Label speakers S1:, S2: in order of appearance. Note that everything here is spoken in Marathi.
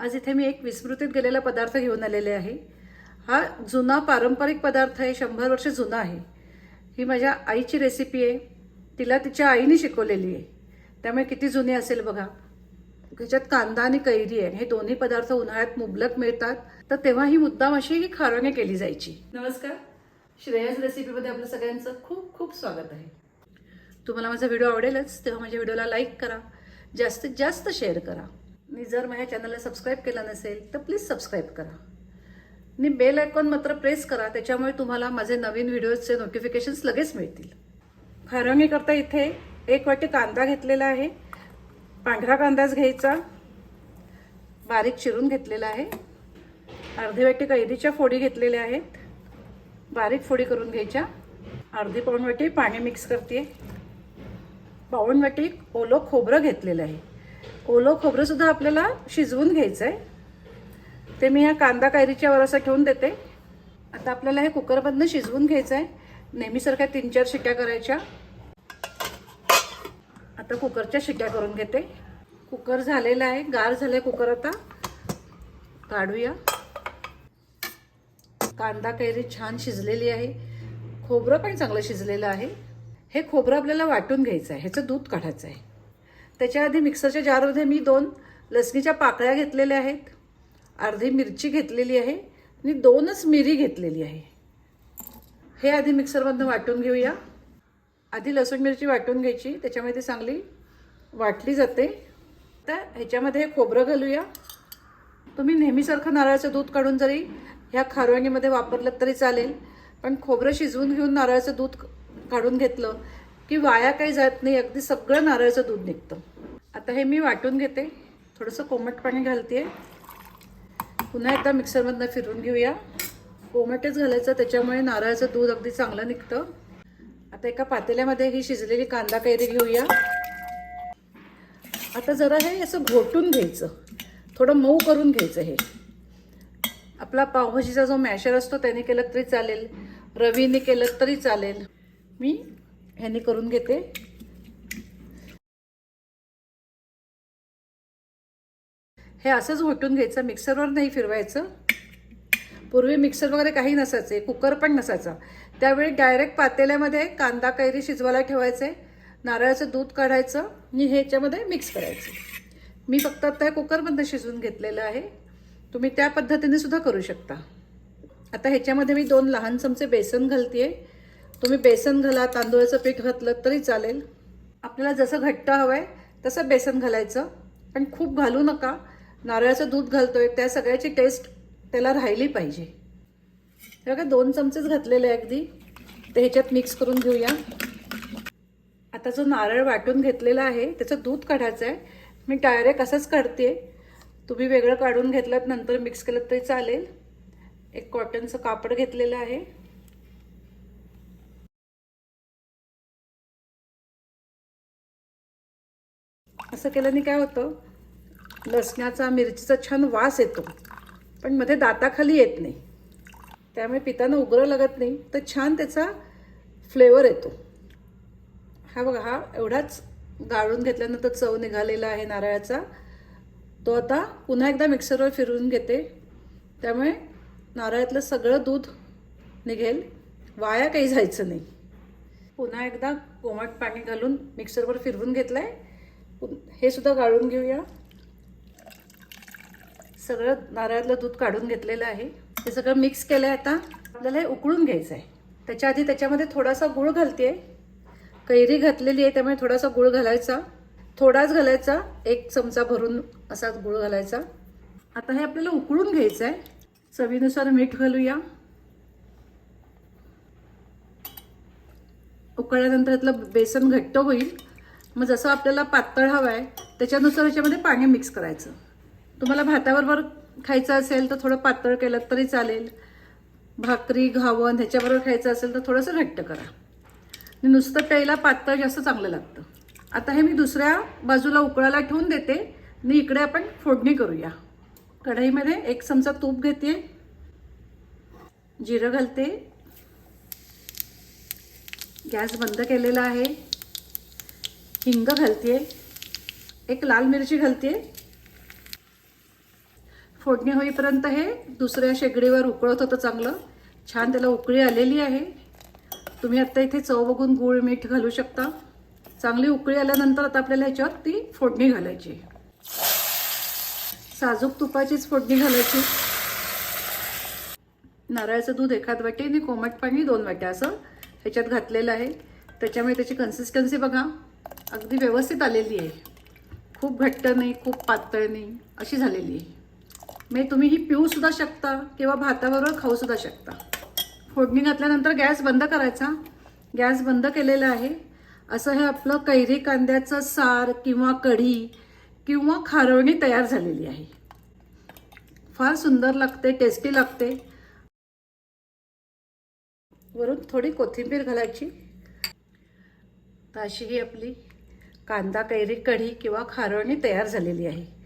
S1: आज इथे मी एक विस्मृतीत गेलेला पदार्थ घेऊन आलेले आहे. हा जुना पारंपरिक पदार्थ आहे शंभर वर्ष जुना आहे. ही माझ्या आईची रेसिपी आहे. तिला तिच्या आईने शिकवलेली आहे. त्यामुळे किती जुनी असेल बघा. त्याच्यात कांदा आणि कैरी आहे हे दोन्ही पदार्थ उन्हाळ्यात मुबलक मिळतात. तर तेव्हा ही मुद्दाम अशी ही खारणे केली जायची. नमस्कार. श्रेयस रेसिपीमध्ये आपलं सगळ्यांचं खूप खूप स्वागत आहे. तुम्हाला माझा व्हिडिओ आवडेलच तेव्हा माझ्या व्हिडिओला लाईक करा. जास्तीत जास्त शेअर करा. आणि जर माझ्या चॅनलला सबस्क्राईब केलं नसेल तर प्लीज सबस्क्राईब करा. आणि बेल आयकॉन मात्र प्रेस करा त्याच्यामुळे तुम्हाला माझे नवीन व्हिडिओजचे नोटिफिकेशन्स लगेच मिळतील. खारवणी करता इथे एक वाटी कांदा घेतलेला आहे. पांढरा कांदाच घ्यायचा. बारीक चिरून घेतलेला आहे. अर्धी वाटी कैरीच्या फोडी घेतलेल्या आहेत. बारीक फोडी करून घ्यायच्या. अर्धी पाऊण वाटी पाणी मिक्स करते पाऊण वाटी ओलं खोबरं घेतलेलं आहे. ओलं खोबरं सुद्धा आपल्याला शिजवून घ्यायचं आहे ते मी ह्या कांदा कायरीच्या वर असं ठेवून देते. आता आपल्याला हे कुकरमधनं शिजवून घ्यायचं आहे नेहमीसारख्या तीन चार शिट्या करायच्या. आता कुकरच्या शिट्या करून घेते. कुकर झालेला आहे. गार झाले कुकर आता. काढूया. कांदा कैरी छान शिजलेली आहे. खोबरं पण चांगलं शिजलेलं आहे. हे खोबरं आपल्याला वाटून घ्यायचं आहे ह्याचं दूध काढायचं आहे त्याच्या आधी मिक्सरच्या जारमध्ये मी दोन लसणीच्या पाकळ्या घेतलेल्या आहेत. अर्धी मिरची घेतलेली आहे आणि दोनच मिरी घेतलेली आहे. हे आधी मिक्सरमधनं वाटून घेऊया. आधी लसूण मिरची वाटून घ्यायची. त्याच्यामध्ये ती चांगली वाटली जाते. तर ह्याच्यामध्ये खोबरं घालूया. तुम्ही नेहमीसारखं नारळाचं दूध काढून जरी ह्या खारवणीमध्ये वापरलं तरी चालेल. पण खोबरं शिजवून घेऊन नारळाचं दूध काढून घेतलं की वाया काही जात नाही अगदी सगळं नारळाचं दूध निघतं. आता हे मी वाटून घेते. थोडंसं कोमट पाणी घालते पुन्हा एकदा मिक्सरमधनं फिरून घेऊया. कोमटच घालायचं त्याच्यामुळे नारळाचं दूध अगदी चांगलं निघतं. आता एका पातेल्यामध्ये ही शिजलेली कांदा कैरी घेऊया. आता जरा हे असं घोटून घ्यायचं. थोडं मऊ करून घ्यायचं हे. आपला पावभाजीचा जो मॅशर असतो त्याने केलं तरी चालेल. रवीने केलं तरी चालेल. मी ह्याने करून घेते. हे असंच घोटून घ्यायचं मिक्सरवर नाही फिरवायचं. पूर्वी मिक्सर वगैरे काही नसायचे कुकर पण नसायचा. त्यावेळी डायरेक्ट पातेल्यामध्ये कांदा कैरी शिजवायला ठेवायचे नारळाचं दूध काढायचं आणि ह्याच्यामध्ये मिक्स करायचं. मी फक्त आता हे कुकरमधनं शिजवून घेतलेलं आहे. तुम्ही त्या पद्धतीने सुद्धा करू शकता. आता ह्याच्यामध्ये मी दोन लहान चमचे बेसन घालते आहे तुम्ही बेसन घाला तांदूळाचं पीठ घातलं तरी चालेल. आपल्याला जसं घट्ट हवं आहे तसं बेसन घालायचं. पण खूप घालू नका. नारळाचं दूध घालतोय त्या सगळ्याची टेस्ट त्याला राहिली पाहिजे. हे का दोन चमचेच घातलेले आहे अगदी. ते ह्याच्यात मिक्स करून घेऊया. आता जो नारळ वाटून घेतलेला आहे त्याचं दूध काढायचं आहे. मी डायरेक्ट असंच काढते. तुम्ही वेगळं काढून घेतलं नंतर मिक्स केलं तरी चालेल. एक कॉटनचं कापड घेतलेलं आहे. असं केल्याने काय होतं? लसणाचा मिरचीचा छान वास येतो. पण मध्ये दाताखाली येत नाही. त्यामुळे पिताना उग्र लागत नाही. तर छान त्याचा फ्लेवर येतो. हा बघा हा एवढाच गाळून घेतल्यानंतर चव निघालेला आहे नारळाचा. तो आता पुन्हा एकदा मिक्सरवर फिरवून घेते. त्यामुळे नारळातलं सगळं दूध निघेल. वाया काही जायचं नाही. पुन्हा एकदा कोमट पाणी घालून मिक्सरवर फिरवून घेतलं आहे हे सुद्धा गाळून घेऊया. सगळं नारळातलं दूध काढून घेतलेलं आहे. हे सगळं मिक्स केलं आहे आता. आपल्याला हे उकळून घ्यायचं आहे त्याच्या आधी त्याच्यामध्ये थोडासा गुळ घालते कैरी घातलेली आहे त्यामुळे थोडासा गुळ घालायचा. थोडाच घालायचा. एक चमचा भरून असा गुळ घालायचा. आता हे आपल्याला उकळून घ्यायचं आहे चवीनुसार मीठ घालूया. उकळल्यानंतर यातलं बेसन घट्ट होईल. मग जसं आपल्याला पातळ हवं आहे त्याच्यानुसार याच्यामध्ये पाणी मिक्स करायचं. तुम्हाला भाताबरोबर खायचं असेल तर थोडं पातळ केलं तरी चालेल. भाकरी घावण ह्याच्याबरोबर खायचं असेल तर थोडंसं घट्ट करा. आणि नुसतं प्यायला पातळ जास्त चांगलं लागतं. आता हे मी दुसऱ्या बाजूला उकळायला ठेवून देते. आणि इकडे आपण फोडणी करूया. कढईमध्ये एक चमचा तूप घेते. जिरं घालते. गॅस बंद केलेला आहे. हिंग घालते एक लाल मिरची घालते फोडणी होईपर्यंत हे दुसऱ्या शेगडीवर उकळत होतं चांगलं. छान त्याला उकळी आलेली आहे. तुम्ही आत्ता इथे चव बघून गूळ मीठ घालू शकता. चांगली उकळी आल्यानंतर आता आपल्याला ह्याच्यावर ती फोडणी घालायची. साजूक तुपाचीच फोडणी घालायची. नारळाचं दूध एखाद वाटी आणि कोमट पाणी दोन वाट्या असं ह्याच्यात घातलेलं आहे. त्याच्यामुळे त्याची कन्सिस्टन्सी बघा. अगदी व्यवस्थित आलेली आहे. खूप घट्ट नाही खूप पातळ नाही अशी झालेली आहे. म्हणजे तुम्ही ही पिऊसुद्धा शकता किंवा भाताबरोबर खाऊसुद्धा शकता. फोडणी घातल्यानंतर गॅस बंद करायचा. गॅस बंद केलेला आहे. असं हे आपलं कैरी कांद्याचं सार किंवा कढी किंवा खारवणी तयार झालेली आहे. फार सुंदर लागते टेस्टी लागते. वरून थोडी कोथिंबीर घालायची. तर अशी ही आपली कांदा कैरी कढी किंवा खारवणी तयार झालेली आहे.